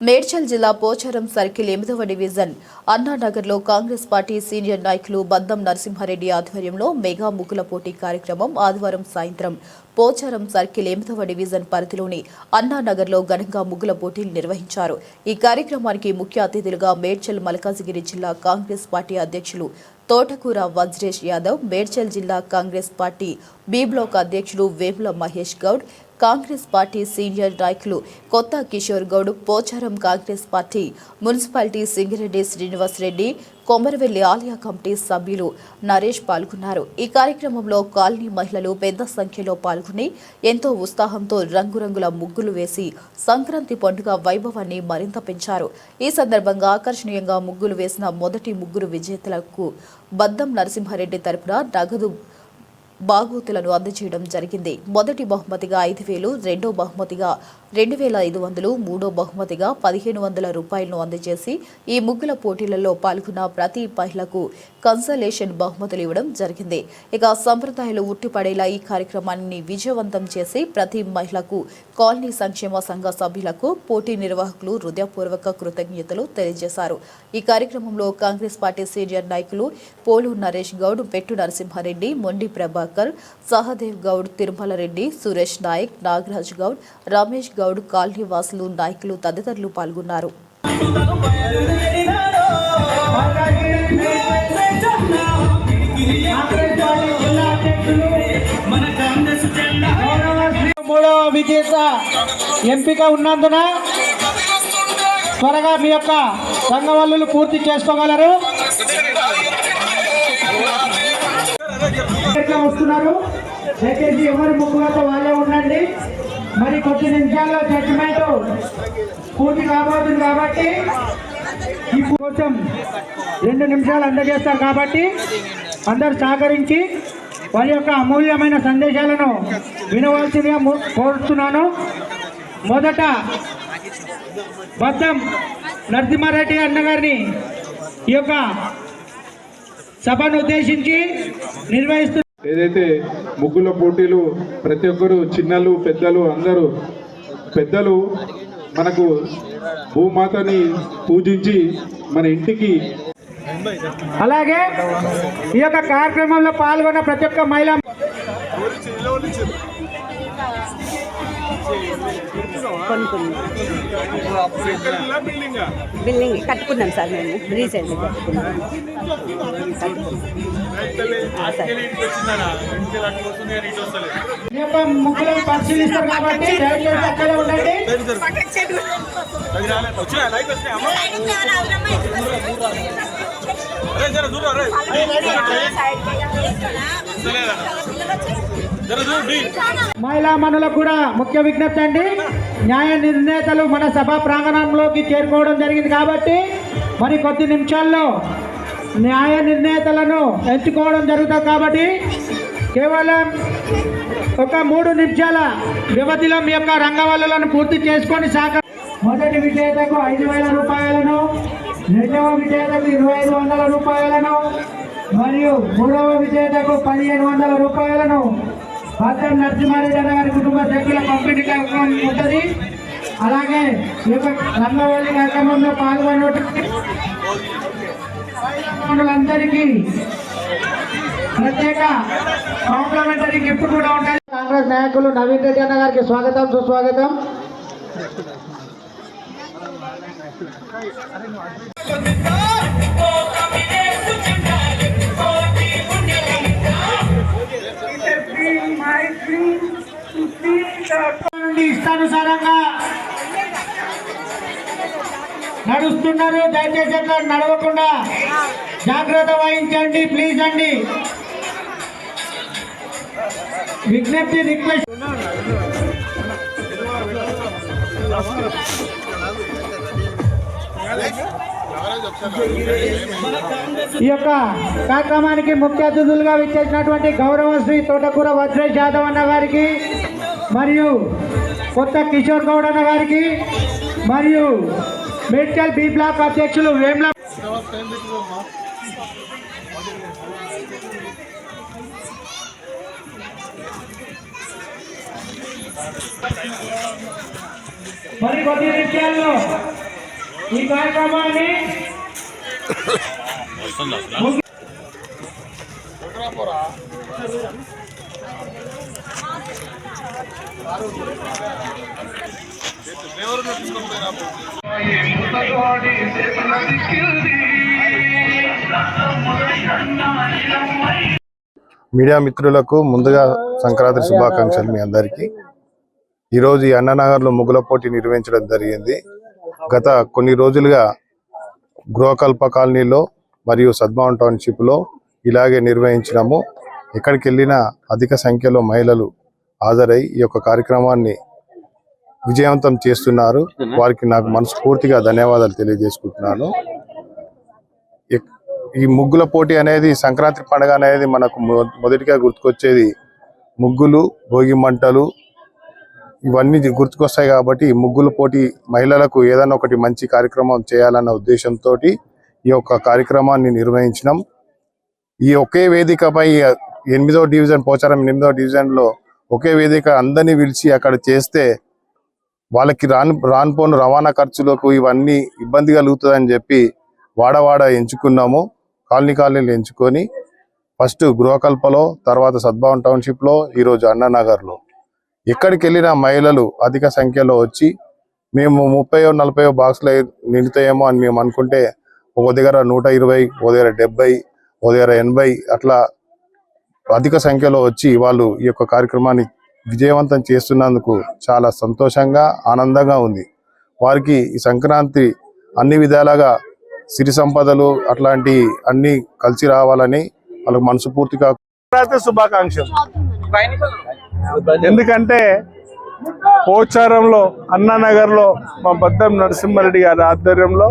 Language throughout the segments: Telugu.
మేడ్చల్ జిల్లా పోచారం సర్కిల్ ఎనిమిదవ డివిజన్ అన్నానగర్లో కాంగ్రెస్ పార్టీ సీనియర్ నాయకులు బద్దం నరసింహారెడ్డి ఆధ్వర్యంలో మెగా ముగ్గుల పోటీ కార్యక్రమం ఆదివారం సాయంత్రం పోచారం సర్కిల్ ఎనిమిదవ డివిజన్ పరిధిలోని అన్నానగర్లో ఘనంగా ముగ్గుల పోటీలు నిర్వహించారు. ఈ కార్యక్రమానికి ముఖ్య అతిథులుగా మేడ్చల్ మల్కాజిగిరి జిల్లా కాంగ్రెస్ పార్టీ అధ్యక్షులు తోటకూర వజ్రేష్ యాదవ్ మేడ్చల్ జిల్లా కాంగ్రెస్ పార్టీ బి బ్లాక్ అధ్యక్షులు వేముల మహేష్ గౌడ్ కాంగ్రెస్ పార్టీ సీనియర్ నాయకులు కొత్త కిషోర్ గౌడ్ పోచారం కాంగ్రెస్ పార్టీ మున్సిపాలిటీ సింగిరెడ్డి శ్రీనివాస్ రెడ్డి కొమరవెల్లి ఆలయ కమిటీ సభ్యులు నరేష్ పాల్గొన్నారు. ఈ కార్యక్రమంలో కాలనీ మహిళలు పెద్ద సంఖ్యలో పాల్గొని ఎంతో ఉత్సాహంతో రంగురంగుల ముగ్గులు వేసి సంక్రాంతి పండుగ వైభవాన్ని మరింత పెంచారు. ఈ సందర్భంగా ఆకర్షణీయంగా ముగ్గులు వేసిన మొదటి ముగ్గురు విజేతలకు బద్దం నరసింహారెడ్డి తరపున నగదు బాగోతులను అందజేయడం జరిగింది. మొదటి బహుమతిగా ఐదు వేలు రెండో బహుమతిగా రెండు వేల ఐదు వందలు మూడో బహుమతిగా పదిహేను వందల రూపాయలను అందజేసి ఈ ముగ్గుల పోటీలలో పాల్గొన్న ప్రతి మహిళకు కన్సలేషన్ బహుమతులు ఇవ్వడం జరిగింది. ఇక సంప్రదాయాలు ఉట్టిపడేలా ఈ కార్యక్రమాన్ని విజయవంతం చేసి ప్రతి మహిళకు కాలనీ సంక్షేమ సంఘ సభ్యులకు పోటీ నిర్వాహకులు హృదయపూర్వక కృతజ్ఞతలు తెలియజేశారు. ఈ కార్యక్రమంలో కాంగ్రెస్ పార్టీ సీనియర్ నాయకులు పోలు నరేష్ గౌడ్ పెట్టు నరసింహారెడ్డి మొండి ప్రభాకర్ సహదేవ్ గౌడ్ తిరుమల రెడ్డి సురేష్ నాయక్ నాగరాజ్ గౌడ్ రమేష్ గౌడ్ కాలనీ వాసులు నాయకులు తదితరులు పాల్గొన్నారు. మూడవ విజేత ఎంపిక ఉన్నందున త్వరగా మీ యొక్క రంగవల్లులు పూర్తి చేసుకోగలరు. ఎట్లా వస్తున్నారు? దయచేసి ఎవరి ముగ్గులతో వాళ్ళే ఉండండి. మరి కొద్ది నిమిషాల్లో జడ్జిమెంట్ పూర్తి కాబోతుంది కాబట్టి ఈ కోసం రెండు నిమిషాలు అందజేస్తారు కాబట్టి అందరు సహకరించి వారి యొక్క అమూల్యమైన సందేశాలను వినవలసిందిగా కోరుతున్నాను. మొదట బద్దం నరసింహారెడ్డి అన్నగారిని ఈ యొక్క సభను ఉద్దేశించి నిర్వహిస్తు ఏదైతే ముగ్గుల పోటీలు ప్రతి ఒక్కరు చిన్నలు పెద్దలు అందరూ పెద్దలు మనకు భూమాతని పూజించి మన ఇంటికి అలాగే ఈ యొక్క కార్యక్రమంలో పాల్గొన్న ప్రతి ఒక్క మహిళ బిల్డింగ్ కట్టుకున్నాం సార్ మేము. రీసెంట్ కట్టుకున్నాం. పరిశీలిస్తారు కాబట్టి అక్కడే ఉండండి. మహిళా మనులకు కూడా ముఖ్య విజ్ఞప్తి అండి. న్యాయ నిర్ణేతలు మన సభా ప్రాంగణంలోకి చేరుకోవడం జరిగింది కాబట్టి మరి కొద్ది నిమిషాల్లో న్యాయ నిర్ణేతలను ఎంచుకోవడం జరుగుతుంది కాబట్టి కేవలం ఒక మూడు నిమిషాల వ్యవధిలో మీ యొక్క రంగవల్లులను పూర్తి చేసుకొని సాగ మొదటి విజేతకు ఐదు వేల రూపాయలను రెండవ విజేతకు ఇరవై ఐదు వందల రూపాయలను మరియు మూడవ విజేతకు పదిహేను వందల రూపాయలను భద్రం నరసింహారెడ్డి గారి కుటుంబ సభ్యుల పంపిణీ కార్యక్రమం ఉంటుంది. అలాగే ఈ యొక్క రంగవల్లి కార్యక్రమంలో పాల్గొన్నటువంటి అందరికీ ప్రత్యేక కాంప్లిమెంటరీ గిఫ్ట్ కూడా ఉంటాయి. కాంగ్రెస్ నాయకులు నవీన్ రెడ్డి అన్న గారికి స్వాగతం సుస్వాగతం. ఇష్టానుసారంగా నడుస్తున్నారు. దయచేసి అట్లా నడవకుండా జాగ్రత్త వహించండి ప్లీజ్ అండి. విజ్ఞప్తి రిక్వెస్ట్. ఈ యొక్క కార్యక్రమానికి ముఖ్య అతిథులుగా విచ్చేసినటువంటి గౌరవ శ్రీ తోటకూర వజ్రేష్ యాదవ్ అన్న గారికి మరియు కొత్త కిషోర్ గౌడ్ అన్న గారికి మరియు మేడ్చల్ బి బ్లాక్ అధ్యక్షులు వేమ్ల మరి కొద్ది విషయాల్లో ఈ కార్యక్రమాన్ని మీడియా మిత్రులకు ముందుగా సంక్రాంతి శుభాకాంక్షలు మీ అందరికీ. ఈరోజు ఈ అన్ననగర్లో ముగ్గుల పోటీ నిర్వహించడం జరిగింది. గత కొన్ని రోజులుగా గృహకల్ప కాలనీలో మరియు సద్మావన్ టౌన్షిప్లో ఇలాగే నిర్వహించినాము. ఎక్కడికి వెళ్ళినా అధిక సంఖ్యలో మహిళలు హాజరై ఈ యొక్క కార్యక్రమాన్ని విజయవంతం చేస్తున్నారు. వారికి నాకు మనస్ఫూర్తిగా ధన్యవాదాలు తెలియజేసుకుంటున్నాను. ఈ ముగ్గుల పోటీ అనేది సంక్రాంతి పండుగ అనేది మనకు మొ- మొదటిగా గుర్తుకొచ్చేది ముగ్గులు భోగి మంటలు ఇవన్నీ గుర్తుకొస్తాయి కాబట్టి ముగ్గుల పోటీ మహిళలకు ఏదైనా ఒకటి మంచి కార్యక్రమం చేయాలన్న ఉద్దేశంతో ఈ యొక్క కార్యక్రమాన్ని నిర్వహించినాం. ఈ ఒకే వేదికపై ఎనిమిదో డివిజన్ పోచారం ఎనిమిదో డివిజన్లో ఒకే వేదిక అందరినీ పిలిచి అక్కడ చేస్తే వాళ్ళకి రాను రానుపోను రవాణా ఖర్చులకు ఇవన్నీ ఇబ్బంది కలుగుతుందని చెప్పి వాడవాడ ఎంచుకున్నాము. కాలనీ కాలనీలు ఎంచుకొని ఫస్ట్ గృహకల్పలో తర్వాత సద్భావన్ టౌన్షిప్లో ఈరోజు అన్నానగర్లో. ఎక్కడికి వెళ్ళినా మహిళలు అధిక సంఖ్యలో వచ్చి మేము ముప్పయో నలభైయో బాక్సులు నిండుతాయేమో అని మేము అనుకుంటే ఒక దగ్గర నూట ఇరవై ఒక దగ్గర డెబ్బై ఒక దగ్గర ఎనభై అట్లా అధిక సంఖ్యలో వచ్చి వాళ్ళు ఈ యొక్క కార్యక్రమాన్ని విజయవంతం చేస్తున్నందుకు చాలా సంతోషంగా ఆనందంగా ఉంది. వారికి ఈ సంక్రాంతి అన్ని విధాలుగా సిరి సంపదలు అట్లాంటి అన్ని కలిసి రావాలని వాళ్ళకు మనస్ఫూర్తిగా సంక్రాంతి శుభాకాంక్షలు. ఎందుకంటే పోచారంలో అన్నానగర్లో మా బద్దం నరసింహారెడ్డి గారి ఆధ్వర్యంలో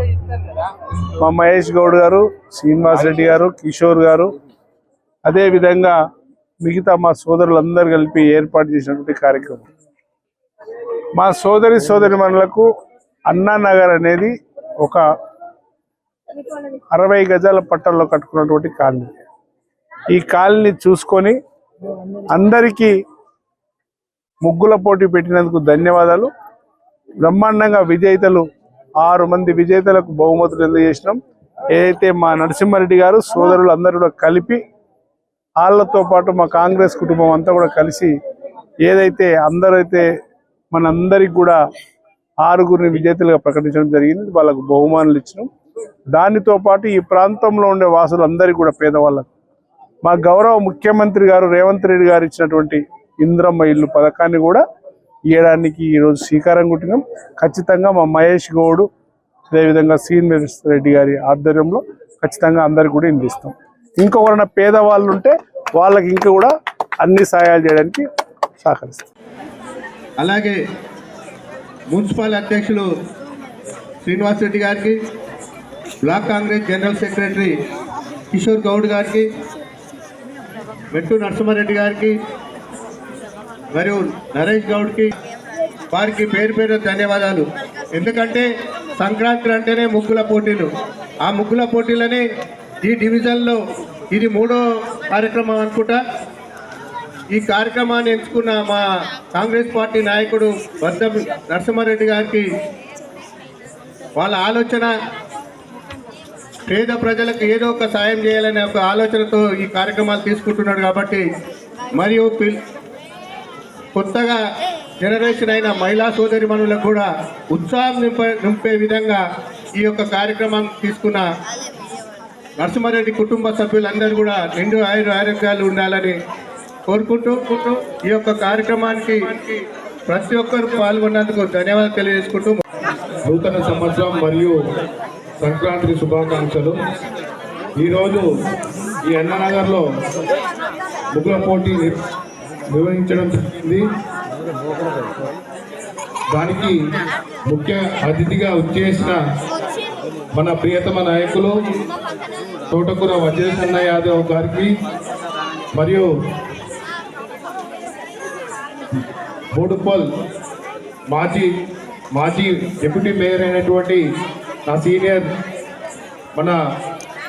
మా మహేష్ గౌడ్ గారు శ్రీనివాస్ రెడ్డి గారు కిషోర్ గారు అదే విధంగా మిగతా మా సోదరులందరూ కలిపి ఏర్పాటు చేసినటువంటి కార్యక్రమం. మా సోదరి సోదరి మనులకు అన్నానగర్ అనేది ఒక అరవై గజాల పట్టణంలో కట్టుకున్నటువంటి కాలనీ. ఈ కాలనీ చూసుకొని అందరికీ ముగ్గుల పోటీ పెట్టినందుకు ధన్యవాదాలు. బ్రహ్మాండంగా విజేతలు ఆరు మంది విజేతలకు బహుమతులు అందజేసినాం. ఏదైతే మా నరసింహారెడ్డి గారు సోదరులు అందరూ కూడా కలిపి వాళ్ళతో పాటు మా కాంగ్రెస్ కుటుంబం అంతా కూడా కలిసి ఏదైతే అందరైతే మనందరికి కూడా ఆరుగురిని విజేతలుగా ప్రకటించడం జరిగింది. వాళ్ళకు బహుమానులు ఇచ్చినాం. దానితో పాటు ఈ ప్రాంతంలో ఉండే వాసులందరికీ కూడా పేదవాళ్ళకు. మా గౌరవ ముఖ్యమంత్రి గారు రేవంత్ రెడ్డి గారు ఇచ్చినటువంటి ఇంద్రమ్మ ఇల్లు పథకాన్ని కూడా ఇవ్వడానికి ఈరోజు శ్రీకారం కుట్టినాం. ఖచ్చితంగా మా మహేష్ గౌడ్ అదేవిధంగా సీనియర్ రెడ్డి గారి ఆధ్వర్యంలో ఖచ్చితంగా అందరికి కూడా ఇందిస్తాం ఇంకొకరైనా పేదవాళ్ళు ఉంటే వాళ్ళకి ఇంకా కూడా అన్ని సహాయాలు చేయడానికి సహకరిస్తాం. అలాగే మున్సిపల్ అధ్యక్షులు శ్రీనివాస్ రెడ్డి గారికి block Congress general secretary Kishore Goud గారికి మెట్టు నరసింహారెడ్డి గారికి మరియు నరేష్ గౌడ్కి వారికి పేరు పేరు ధన్యవాదాలు. ఎందుకంటే సంక్రాంతి అంటేనే ముగ్గుల పోటీలు. ఆ ముగ్గుల పోటీలని ఈ డివిజన్లో ఇది మూడో కార్యక్రమం అనుకుంటా. ఈ కార్యక్రమాన్ని ఎంచుకున్న మా కాంగ్రెస్ పార్టీ నాయకుడు వద్ద నరసింహారెడ్డి గారికి వాళ్ళ ఆలోచన పేద ప్రజలకు ఏదో ఒక సాయం చేయాలనే ఒక ఆలోచనతో ఈ కార్యక్రమాలు తీసుకుంటున్నాడు కాబట్టి మరియు పిల్- కొత్తగా జనరేషన్ అయిన మహిళా సోదరి మనులకు కూడా ఉత్సాహం నింప నింపే విధంగా ఈ యొక్క కార్యక్రమం తీసుకున్న నరసింహారెడ్డి కుటుంబ సభ్యులందరూ కూడా నిండు ఆయుర ఆరోగ్యాలు ఉండాలని కోరుకుంటూ ఈ యొక్క కార్యక్రమానికి ప్రతి ఒక్కరు పాల్గొన్నందుకు ధన్యవాదాలు తెలియజేసుకుంటూ నూతన సంవత్సరం మరియు సంక్రాంతి శుభాకాంక్షలు. ఈరోజు ఈ అన్ననగర్లో ముగ్గుల పోటీ నిర్వహించడం జరిగింది. దానికి ముఖ్య అతిథిగా వచ్చేసిన మన ప్రియతమ నాయకులు తోటకూర వజ్రేశన్న యాదవ్ గారికి మరియు బోడుపల్ మాజీ మాజీ డిప్యూటీ మేయర్ అయినటువంటి నా సీనియర్ మన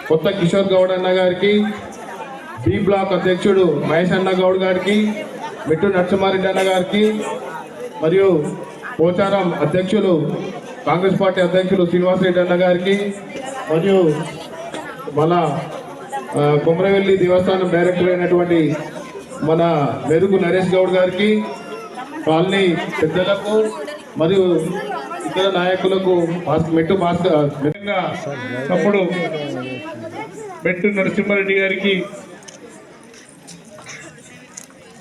కొత్త కిషోర్ గౌడ్ అన్న గారికి బి బ్లాక్ అధ్యక్షుడు మహేష్ అన్న గౌడ్ గారికి మిట్టు నరసింహారెడ్డి అన్న గారికి మరియు పోచారం అధ్యక్షులు కాంగ్రెస్ పార్టీ అధ్యక్షులు శ్రీనివాస్ రెడ్డి అన్న గారికి మరియు మన ఆ, కొమరవెల్లి దేవస్థానం డైరెక్టర్ అయినటువంటి మన మెరుగు నరేష్ గౌడ్ గారికి కాలనీ పెద్దలకు మరియు ఇతర నాయకులకు మెట్టు భాస్కర్ ముఖ్యంగా తమ్ముడు మెట్టు నరసింహారెడ్డి గారికి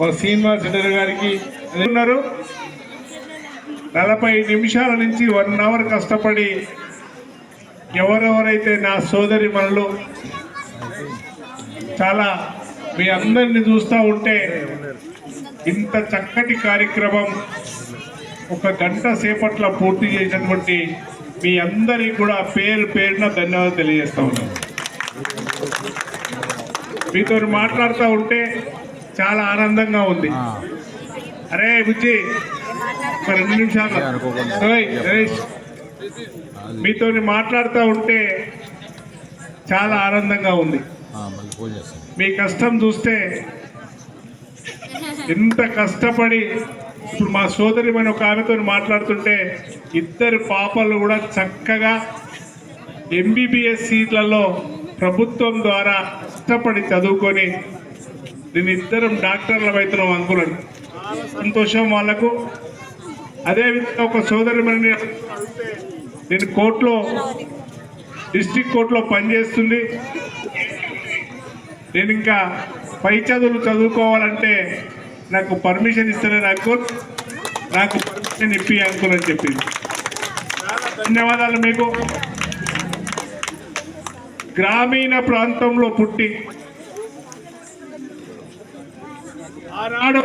మా శ్రీనివాస్ రెడ్డి గారికి ఉన్నారు. నలభై నిమిషాల నుంచి వన్ అవర్ కష్టపడి ఎవరెవరైతే నా సోదరి మనలు చాలా మీ అందరిని చూస్తూ ఉంటే ఇంత చక్కటి కార్యక్రమం ఒక గంట సేపట్లో పూర్తి చేసినటువంటి మీ అందరికీ కూడా పేరు పేరున ధన్యవాదాలు తెలియజేస్తా ఉన్నాను. మీతో మాట్లాడుతూ ఉంటే చాలా ఆనందంగా ఉంది. అరే బుజ్జి ఒక రెండు నిమిషాలు. మీతో మాట్లాడుతూ ఉంటే చాలా ఆనందంగా ఉంది. మీ కష్టం చూస్తే ఎంత కష్టపడి ఇప్పుడు మా సోదరి మన ఒక ఆమెతో మాట్లాడుతుంటే ఇద్దరు పాపలు కూడా చక్కగా ఎంబీబీఎస్ సీట్లలో ప్రభుత్వం ద్వారా కష్టపడి చదువుకొని నేను ఇద్దరం డాక్టర్ల అవుతున్నాం అనుకున్నాను సంతోషం వాళ్ళకు. అదేవిధంగా ఒక సోదరి మనని నేను కోర్టులో డిస్టిక్ కోర్టులో పనిచేస్తుంది. నేను ఇంకా పై చదువులు చదువుకోవాలంటే నాకు పర్మిషన్ ఇస్తలేదు అంకుల్ నాకు పర్మిషన్ ఇప్పి అంకుల్ అని చెప్పింది. ధన్యవాదాలు మీకు. గ్రామీణ ప్రాంతంలో పుట్టి ఆనాడు